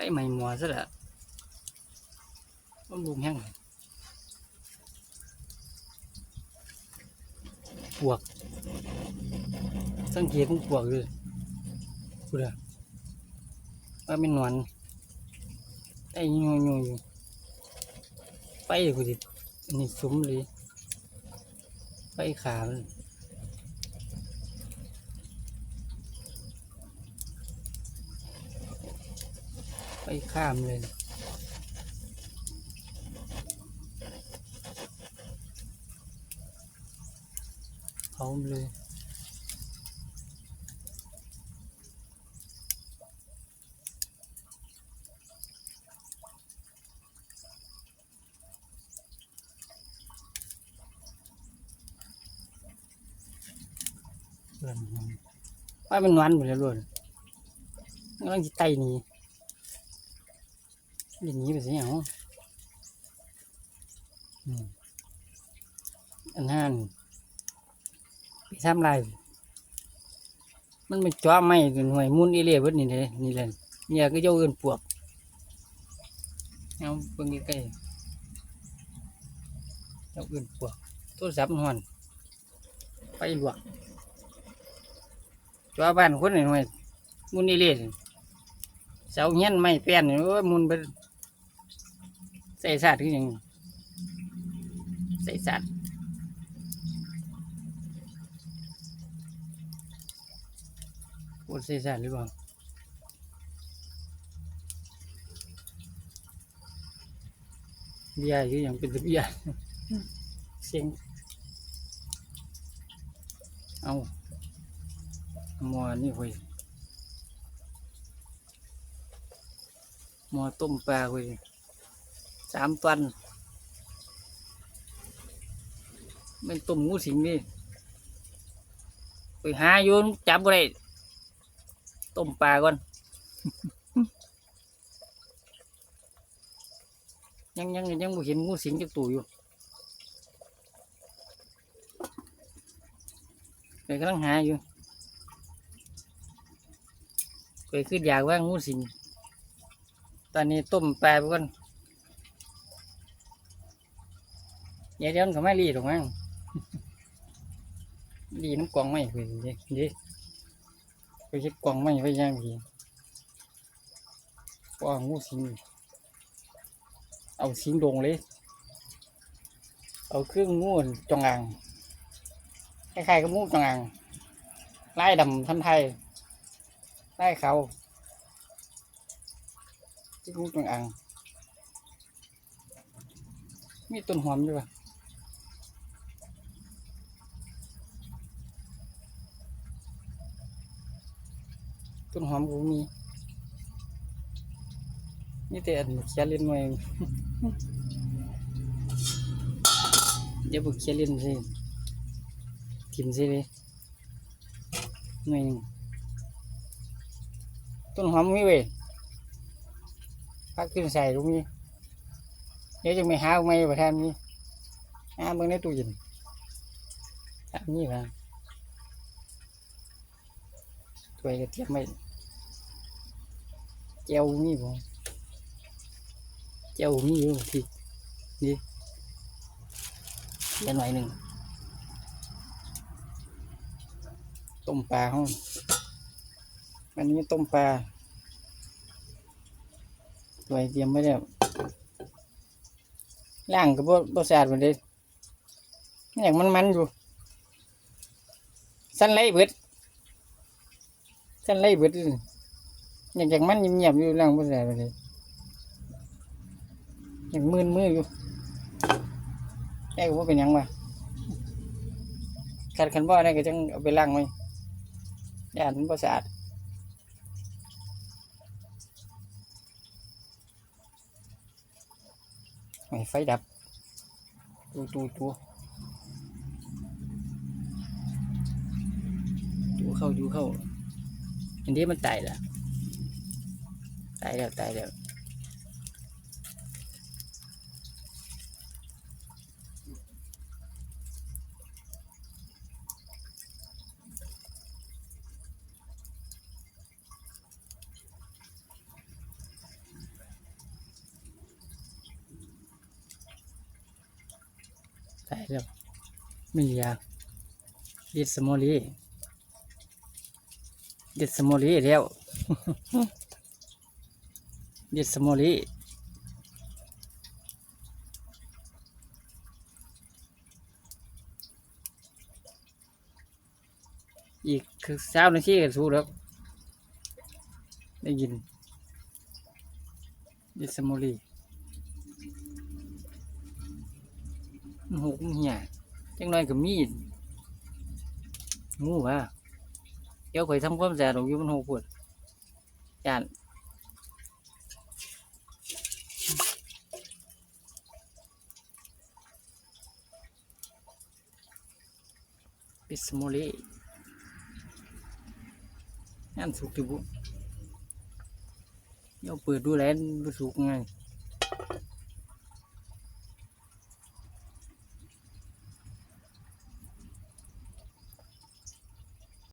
ไปใหม่หมัวซะละมันบุมแห้งปวกสังเกตมันปวกเลยกูเด้อว่าเป็นหนอน ไอ้ยูยูอยู่ไปเลยกูดิอันนี้ซุ้มเลยไปขามันไปข้ามเลยเผาเลยเพื่อนมันว่ามันหวนหมดแล้วล้วนกำลังจะไต่ห นีจะหนีไปสิเหรออืมอันนั้นไปทำลายมันไม่จ้อไม่หน่วยมุนอีเล่เบิดนี่เลยนี่เลยเนี่ยก็เจ้าเอินปวกเอาเบิ่งใกล้ๆเจ้าเอินปวกโทรศัพท์มันหอนไปหลวกตัวบ้านคนหน่อยมุนนี่เลยเสาเงี้ยนไม่เปลี่ยนโอ้ยมุนไป ใส่สาดคือหยังใส่สาดปวดใส่สาดหรือเปล่าเบียร์คือหยังเป็นตะเบียร์เสียงเอามัวนี่คุยมัวต้มปลาคุย สามตันมันต้มงูสิงนี่ไปหาโยนจับบ่ได้ต้มปลาก่อน ยังยังยังบ่เห็นงูสิงจักตัวอยู่ไปกำลังหาอยู่เคยขึ้นอยากว่างูสิง ตอนนี้ต้มปลาไปก่อน เดี๋ยวเดี๋ยวนก็ไม่รีดหรอกมั้งรีน้ำกองไม่คุยดิดิไปเช็ดกองไม่ไปย่างทีว่างูสิงเอาสิงดงเลย เอาเครื่องงูจงอางคล้ายๆกับงูจงอางไล่ดำทันไทยได้เขาที่งูจงอางมีต้นหอมด้วยปะ ต้นหอมกูมีนี่แต่อันเขียนเล่นหน่อยเดี๋ยวบุกเขียนเล่นสิกินสิเลยหน่อยหนึ่งต้นหอมมีเว้ยพักขึ้นใส่ตรงนี้เดี๋ยวจะไม่หาไม่ประทานนี้หาเบิ่งในตู้เย็นตามนี้มา ถ้วยกระเทียมไม่เจียวมีบ่เจียวมีอยู่ที่นี่เดี๋ยวหน่อยหนึ่งต้มปลาห้องอันนี้ต้มปลาไว้เตรียมไว้แล้วล่างกับบรสชาติมันเลยอย่างมันมันๆอยู่สั้นไล่เบิด สั้นไล่เบิดอย่างอย่างมันเงียบๆอยู่ล่างบรสชาติมันเลยอย่างมืนมืออยู่แค่ว่าเป็นหยังวะขัดขันบ่ได้ก็จังเอาไปล้างไว้ย่านมันบ่สะอาดไฟดับตูตูตูตูเข้าตูเข้า อันนี้มันตายแล้วตายแล้วตายแล้วตายแล้วมียาดิสโมลี เด็ดสมอลีแล้วเด็ดสมอลีอีกคือสามนาทีก็สู้แล้วได้ยินเด็ดสมอลีหกเหี้ยจังน้อยก็มีดงูว่ะ เดี๋ยวข่อยทำความสะอาดออกอยู่มันหกปวดจานปิดสมอลีงานสุกที่บุเดี๋ยวเปิดดูแลดูสุกไง